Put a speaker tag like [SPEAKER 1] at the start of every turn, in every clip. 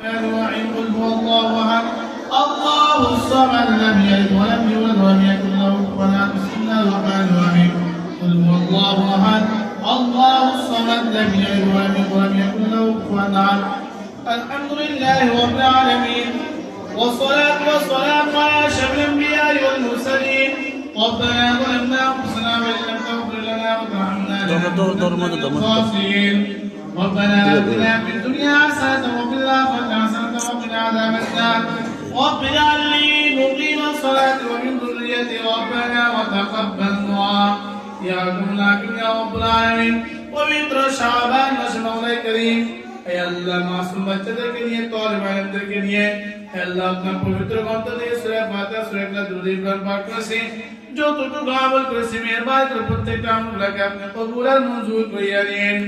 [SPEAKER 1] الرحمن قل هو الله احد الله الصمد لم يلد ولم يولد ولم يكن له كفوا احد. بسم الله الرحمن الرحيم. قل هو الله احد. الله الصمد لم يلد ولم يولد ولم يكن له كفوا احد. الحمد لله رب العالمين. والصلاة والسلام على أشرف الأنبياء والمرسلين. ربنا ظلمنا أنفسنا وإن لم تغفر لنا وترحمنا
[SPEAKER 2] دور مدة.
[SPEAKER 1] الخاسرين. ربنا آتنا في الدنيا حسنة وفي الآخرة حسنة وقنا عذاب النار رب اجعل لي مقيم الصلاة ومن ذريتي ربنا وتقبل دعاء يا رب يا رب العالمين পবিত্র শাবান মাসে মাওলাই করিম হে আল্লাহ মাসুম বাচ্চাদেরকে নিয়ে তলিব আলমদেরকে নিয়ে হে আল্লাহ আপনার পবিত্র গ্রন্থ থেকে সূরা ফাতিহা সূরা ইখলাস দুরূদ ইব্রাহিম পাঠ করেছি যতটুকু আমল করেছি মেহরবানি করে প্রত্যেকটা আমলকে আপনি কবুল আর মঞ্জুর করিয়া দিন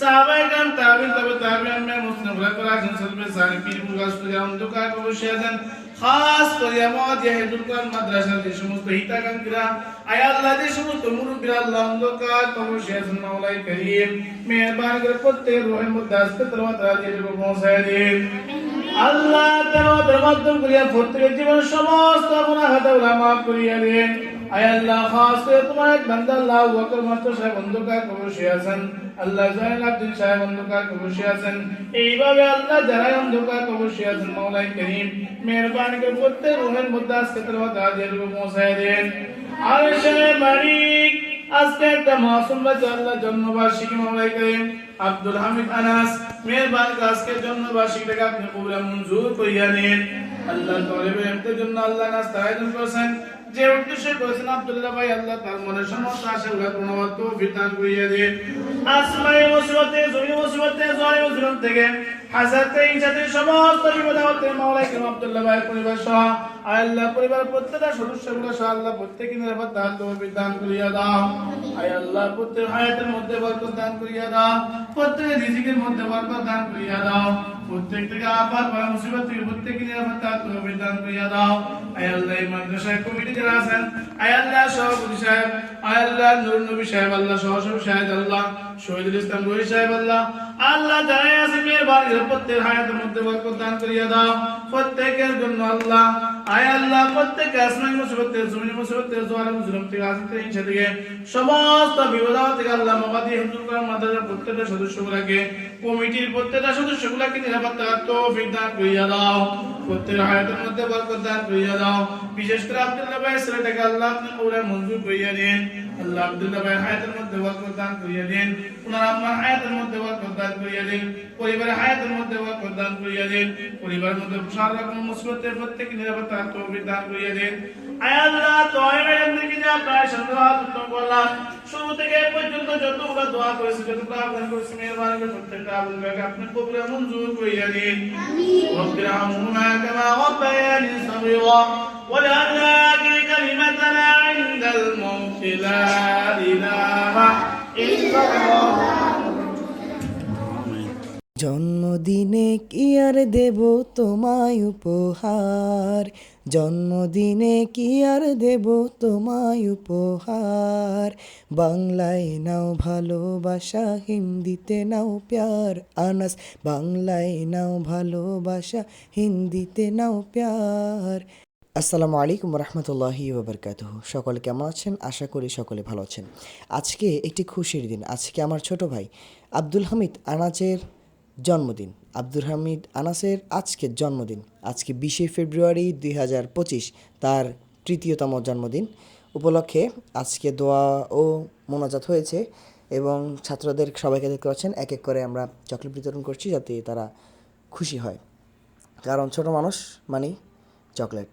[SPEAKER 1] সাহাবায়ে কাম তাবিন তবে তাবিন মে মুসলিম রাকরাজ সলবে সানি পীর মুগাস পূজা অন্ধকার অবশ্যই আছেন খাস করে আমার ইয়াহিদুল কোরআন মাদ্রাসার যে সমস্ত হিতাকাঙ্ক্ষীরা আয় আল্লাহ যে সমস্ত মুরব্বীরা, আল্লাহ অন্ধকার অবশ্যই আছেন মাওলাই করিম, মেহরবান করে প্রত্যেক রোহের মধ্যে আজকে তেলাওয়াত রাজিয়ে পৌঁছায় দিন আল্লাহ তেলাওয়াতের মাধ্যম করিয়া প্রত্যেকের জীবনের সমস্ত গুনাহ খাতাগুলো মাফ করিয়া দিন। আব্দুল আজকে আজকে একটা মাসুম বাচ্চা আব্দুল হামিদ আনাস মেহরবানি করে আজকের জন্মবার্ষিকীটাকে আপনি আর মঞ্জুর করিয়া নিন। আল্লাহ জন্য আল্লাহ নাস্তা করেছেন। যে উদ্দেশ্যে করেছেন আব্দুল্লাহ ভাই, আল্লাহ তার মনে সমস্ত আসে পূর্ণবাদ তৌফিক দান করিয়া দিয়ে আসমাই মুসিবতে জমি মুসিবতে জয় মুসিবত থেকে সহ আল্লাহ সহ আল্লাহ দাও। প্রত্যেক হায়াতের মধ্যে বরকত প্রত্যেকের রিজিকের মধ্যে করিয়া দাও। প্রত্যেক থেকে আপাত বা মুসিবত থেকে প্রত্যেকে নিরাপদ দান সাহেব আল্লাহ নুর নবী সাহেব, আল্লাহ সাহেব, আল্লাহ শহীদুল ইসলাম রহি সাহেব আল্লাহ আল্লাহ যারাই আছে মেহরবানি করে প্রত্যেক হায়াতের মধ্যে বরকত দান করিয়া দাও। প্রত্যেকের জন্য আল্লাহ, আয় আল্লাহ, প্রত্যেক আসমানি মুসিবতে জমিনি মুসিবতে জোয়ার মুসলিম থেকে আসতে হিংসা থেকে, সমস্ত বিপদ থেকে আল্লাহ মাবাদি হিন্দুল করার মাদ্রাসার প্রত্যেকটা সদস্যগুলাকে, কমিটির প্রত্যেকটা সদস্যগুলাকে থাকার তৌফিক দান করিয়া দাও। প্রত্যেক হায়াতের মধ্যে বরকত দান করিয়া দাও। বিশেষ করে আব্দুল্লাহ ভাই, ছেলেটাকে আল্লাহ আপনি কবুল মঞ্জুর করিয়া দিন আল্লাহ আব্দুল্লাহ ভাই হায়াতের মধ্যে বরকত করিয়া দিন। ওনার আম্মা হায়াতের মধ্যে বরকত করিয়া দিন। পরিবারের হায়াতের মধ্যে বরকত করিয়া দিন। পরিবারের মধ্যে সারা রকম মুসিবতের প্রত্যেক নিরাপত্তা তৌফিক দান করিয়া দিন। আয় আল্লাহ তোমার এমনকি যা প্রায় সন্দেহাত উত্তম করলাম। শুরু থেকে পর্যন্ত যতগুলো দোয়া করেছি যতগুলো আবেদন করেছি মেহরবানি করে প্রত্যেকটা আবেদন ব্যাগে আপনি কবুলে মঞ্জুর করিয়া দিন। আমিন। রব্বিরহামহুমা কামা রাব্বায়ানি সাগীরা। ওয়া লা كلمتنا عند الموت لا إله إلا الله
[SPEAKER 3] জন্মদিনে কি আর দেব তোমায় উপহার জন্মদিনে কি আর দেব তোমায় উপহার বাংলায় নাও ভালোবাসা হিন্দিতে নাও প্যার আনাস বাংলায় নাও ভালোবাসা হিন্দিতে নাও প্যার আসসালামু আলাইকুম রহমতুল্লাহি ওবরকাতুহ। সকলে কেমন আছেন? আশা করি সকলে ভালো আছেন। আজকে একটি খুশির দিন। আজকে আমার ছোট ভাই আব্দুল হামিদ আনাজের জন্মদিন। আব্দুল হামিদ আনাসের আজকের জন্মদিন। আজকে বিশে ফেব্রুয়ারি দুই হাজার পঁচিশ, তার তৃতীয়তম জন্মদিন। উপলক্ষে আজকে দোয়া ও মোনাজাত হয়েছে এবং ছাত্রদের সবাইকে দেখতে পাচ্ছেন, এক এক করে আমরা চকলেট বিতরণ করছি যাতে তারা খুশি হয়। কারণ ছোট মানুষ মানেই চকলেট।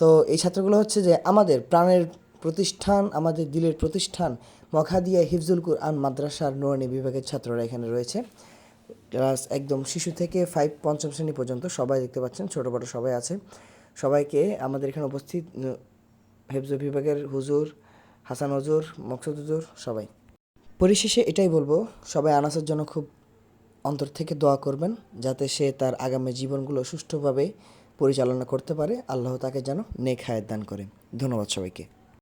[SPEAKER 3] তো এই ছাত্রগুলো হচ্ছে যে আমাদের প্রাণের প্রতিষ্ঠান, আমাদের দিলের প্রতিষ্ঠান, মখাদিয়া হিফজুল কুরআন মাদ্রাসার নোরানি বিভাগের ছাত্ররা এখানে রয়েছে। ক্লাস একদম শিশু থেকে ফাইভ পঞ্চম শ্রেণি পর্যন্ত সবাই দেখতে পাচ্ছেন, ছোটো বড়ো সবাই আছে। সবাইকে আমাদের এখানে উপস্থিত হেফজ বিভাগের হুজুর, হাসান হুজুর, মকসুদ হুজুর, সবাই। পরিশেষে এটাই বলব, সবাই আনাসের জন্য খুব অন্তর থেকে দোয়া করবেন, যাতে সে তার আগামী জীবনগুলো সুষ্ঠুভাবে পরিচালনা করতে পারে। আল্লাহ তাকে যেন নেক হায়াত দান করে। ধন্যবাদ সবাইকে।